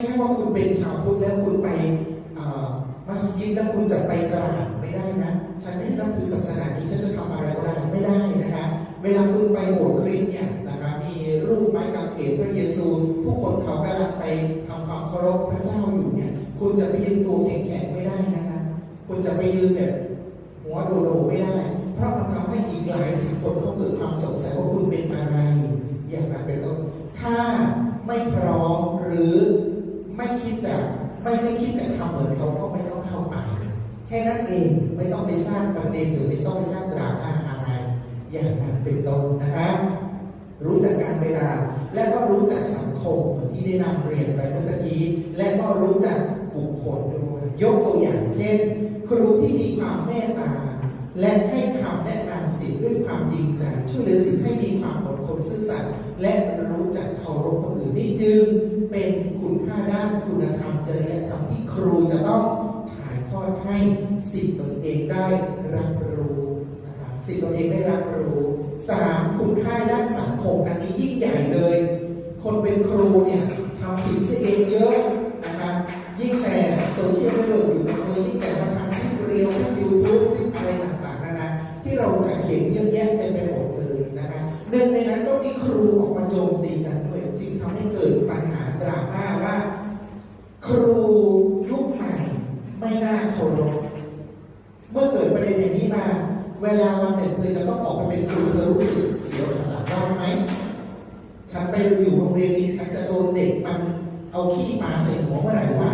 ไม่ใช่ว่าคุณเป็นชาวพุทธแล้วคุณไปมัสยิดแล้วคุณจะไปกราบไม่ได้นะ ฉันไม่ได้นับถือศาสนานี้ฉันจะทำอะไรก็ได้ไม่ได้นะคะเวลาคุณไปโบสถ์คริสต์เนี่ยนะคะมีรูปไม้กางเขนพระเยซูทุกคนเขากำลังไปทำความเคารพพระเจ้าอยู่เนี่ย คุณจะไปยืนตัวแข็งๆไม่ได้นะคะคุณจะไปยืนแบบหัวโดดๆไม่ได้ เพราะมันทำให้อีกหลายสิบคนเขาเกิดความสงสัยว่าคุณเป็นอะไร อย่างนั้นเป็นต้น ถ้าไม่พร้อมหรือไม่คิดจะ ไม่ไม่คิดจะทำเหมือนเขาก็ไม่ต้องเข้าไป แค่นั้นเองไม่ต้องไปสร้างประเด็นหรือไม่ต้องไปสร้างดราม่าอะไร อย่างนั้นเป็นต้นนะคะรู้จักการเวลา และก็รู้จักสังคมที่ได้นำเรียนไปเมื่อกี้ และก็รู้จักบุคคลด้วยยกตัวอย่างเช่น ครูที่มีความเมตตาและให้คำแนะนำสิทธิ์ด้วยความจริงใจช่วยเหลือสิทธิ์ให้มีความอดทนซื่อสัตย์และรู้จักเคารพคนอื่นนี่จึง เป็นคุณค่าด้านคุณ ที่ครูจะต้องถ่ายทอดให้สิทธิ์ตนเองได้รับรู้นะครับสิทธิ์ตนเองได้รับรู้สามคุณค่าด้านสังคมอันนี้ยิ่งใหญ่เลย คนเป็นครูเนี่ยทำผิดเสียเองเยอะนะครับยิ่งแต่โซเชียลไม่เลิกอยู่กับมือยิ่งแต่มาทำคลิปเรียวคลิปยูทูบคลิปอะไรต่างๆนานาที่เราจะเห็นเยอะแยะเต็มไปหมดเลยนะคะหนึ่งในนั้นก็มีครูออกมาโจมตีกันด้วยจึงทำให้เกิดปัญหาดราม่าว่า ครู ไม่น่าเคารพเมื่อเกิดประเด็นอย่างนี้มา เวลาวันหนึ่งเธอจะต้องออกไปเป็นครูเธอรู้สึกเสียวสละบ้างไหมฉันไปอยู่โรงเรียนนี้ฉันจะโดนเด็กมันเอาขี้มาใส่หัวเมื่อไหร่วะ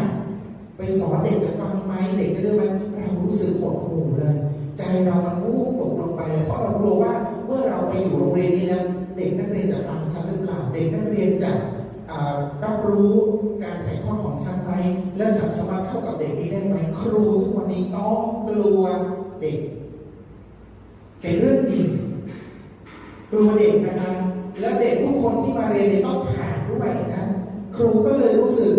ไปสอนเด็กจะฟังไหมเด็กจะเรื่องไหมเรารู้สึกหดหู่เลย ใจเรามันวูบตกลงไปเลยเพราะเรากลัวว่าเมื่อเราไปอยู่โรงเรียนนี้แล้วเด็กนักเรียนจะฟังฉันหรือเปล่าเด็กนักเรียนจะรับรู้การถ่ายทอดของฉันไหม แล้วฉันสามารเข้ากับเด็กนี้ได้ไหมครูทุกวันนี้ต้องกลัวเด็กเป็นเรื่องจริงกลัวเด็กนะคะและเด็กทุกคนที่มาเรียนต้องผ่านด้วยนะ ครูก็เลยรู้สึก